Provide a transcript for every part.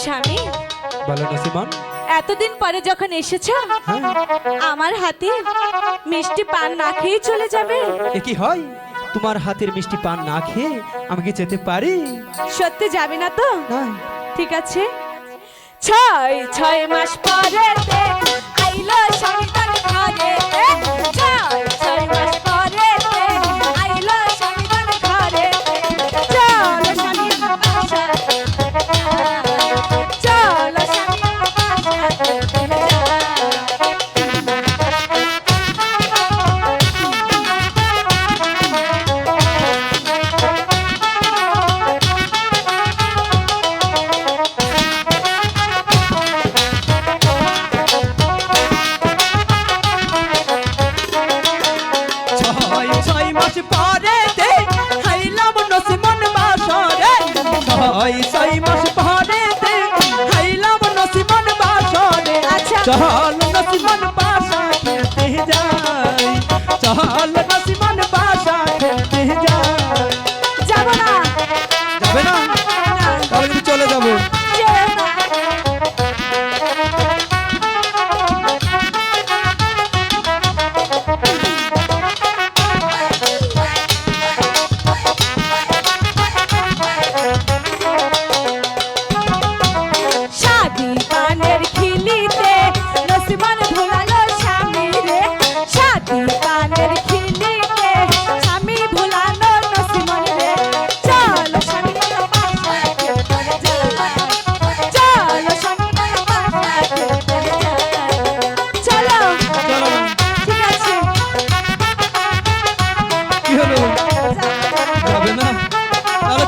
স্বামী? বলো নসিমন এতদিন পরে যখন এসেছ হ্যাঁ? আমার হাতে মিষ্টি পান না খেয়ে চলে যাবে। এ কি হয়? তোমার হাতের মিষ্টি পান না খেয়ে আমাকে যেতে পারি? সত্যি যাবে না তো? হ্যাঁ। ঠিক আছে। ছয় ছয় মাস পরে মাস পরে তে খাইলাম নসিমন বাসরে। ছয় ছয় মাস পরে তে খাইলাম নসিমন বাসরে। আচ্ছা। চল নসিমন বাসরে যাই। চল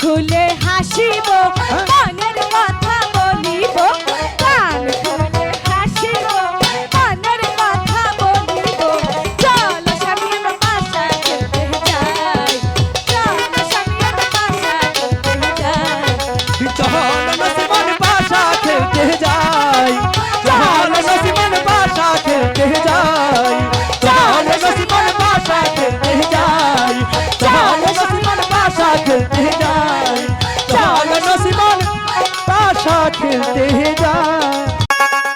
খুলে হাসিব।